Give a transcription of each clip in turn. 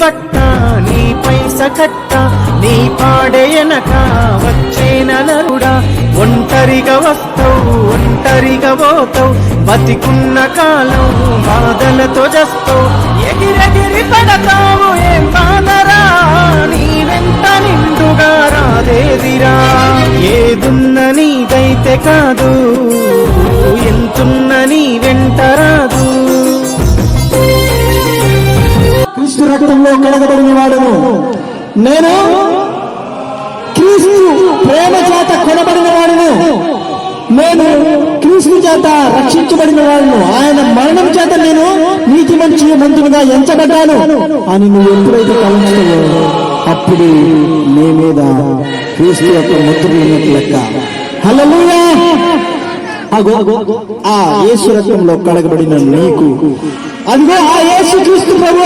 బట్ట నీ పైస కట్ట నీ పాడేయనక వచ్చేన నరుడా ఒంటరిగా వస్తావు ఒంటరిగా పోతావు బతికున్న కాలం బాధలతో జస్తావు. ఎగిరెగిరి పడతావు ఏం బాధరా? నీ వెంట నిండుగా రాదేదిరా ఏదున్న నీదైతే కాదు ఎంతున్న నీ వెంటరా? క్రీస్తు రక్తంలో కడగబడిన వాడును నేను క్రీస్తు ప్రేమ చేత కొనబడిన వాడును. నేను క్రీస్తు చేత రక్షించబడిన వాడును. ఆయన మరణం చేత నేను నీతి మంచి మంతునిగా ఎంచబడ్డాను. అని నువ్వు ఎప్పుడైతే తలంచుతావో అప్పుడు నీ మీద క్రీస్తు యొక్క ముద్రలు ఉన్నట్టు లెక్క. హలో అగో ఆ యేసు రక్తంలో కడగబడిన నీకు. అదిగో ఆ యేసు క్రీస్తు ప్రభు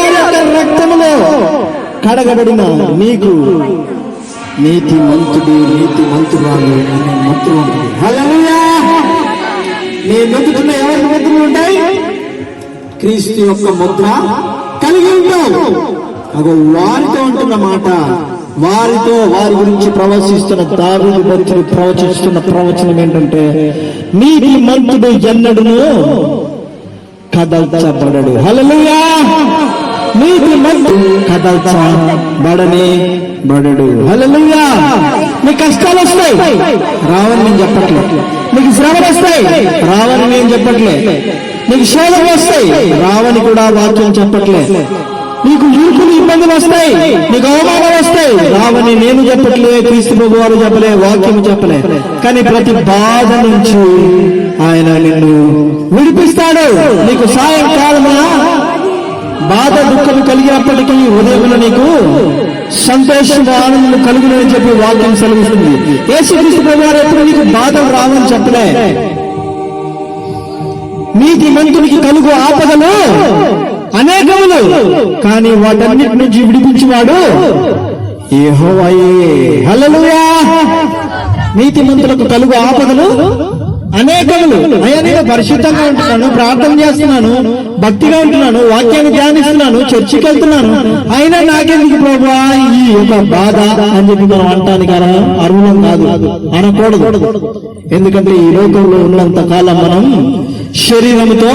కడగబడిన నీకు. నీతి మంతుడి నీతి మంతురాలు అనే ముద్ర ఉంటుంది నీ మెతుకున్న ఎవరి ముద్రలు ఉంటాయి? క్రీస్తు యొక్క ముద్ర కలిగి ఉంటావు. అగో వారితో ఉంటున్న మాట. వారితో వారి గురించి ప్రవచిస్తున్న దారుడు భక్తులు ప్రవచిస్తున్న ప్రవచనం ఏంటంటే నీతి మంతుడు ఎన్నడును కదల్చబడడు. హలలుయా నీతి మంతుడు కదల్చబడనే బడడు. హలలుయా నీ కష్టాలు వస్తాయి. రావని నేను చెప్పట్లే. నీకు శ్రమలు వస్తాయి. రావని నేను చెప్పట్లే. నీకు శోధనలు వస్తాయి. రావని కూడా వాక్యం చెప్పట్లే. నీకు ఇరుకులు ఇబ్బందులు వస్తాయి. నీకు అవమానం వస్తాయి. రావని నేను చెప్పట్లే క్రీస్తు ప్రభు వారు చెప్పలే వాక్యం చెప్పలే. కానీ ప్రతి బాధ నుంచి ఆయన నిన్ను విడిపిస్తాడు. నీకు సాయంకాలమా బాధ దుఃఖం కలిగినప్పటికీ ఉదయం నీకు సంతోషం ఆనందం కలుగునని చెప్పి వాక్యం సెలవిస్తుంది. యేసుక్రీస్తు ప్రభు వారు ఎప్పుడు నీకు బాధలు రావని చెప్పలే. నీతి మంతునికి కలుగు ఆపదలు అనేకములు. కానీ వాటన్నిటి నుంచి విడిపించేవాడు నీతి మంతులకు కలుగు ఆపదలు అనేకములు. అయ్యా నేను పరిశుద్ధంగా ఉంటున్నాను ప్రార్థన చేస్తున్నాను భక్తిగా ఉంటున్నాను వాక్యాన్ని ధ్యానిస్తున్నాను చర్చికి వెళ్తున్నాను. అయినా నాకెందుకు ప్రభా ఈ యొక్క బాధ అని చెప్పి మనం అంటానికి అర్హులం కాదు అనకూడదు. ఎందుకంటే ఈ లోకంలో ఉన్నంత కాలం మనం శరీరంతో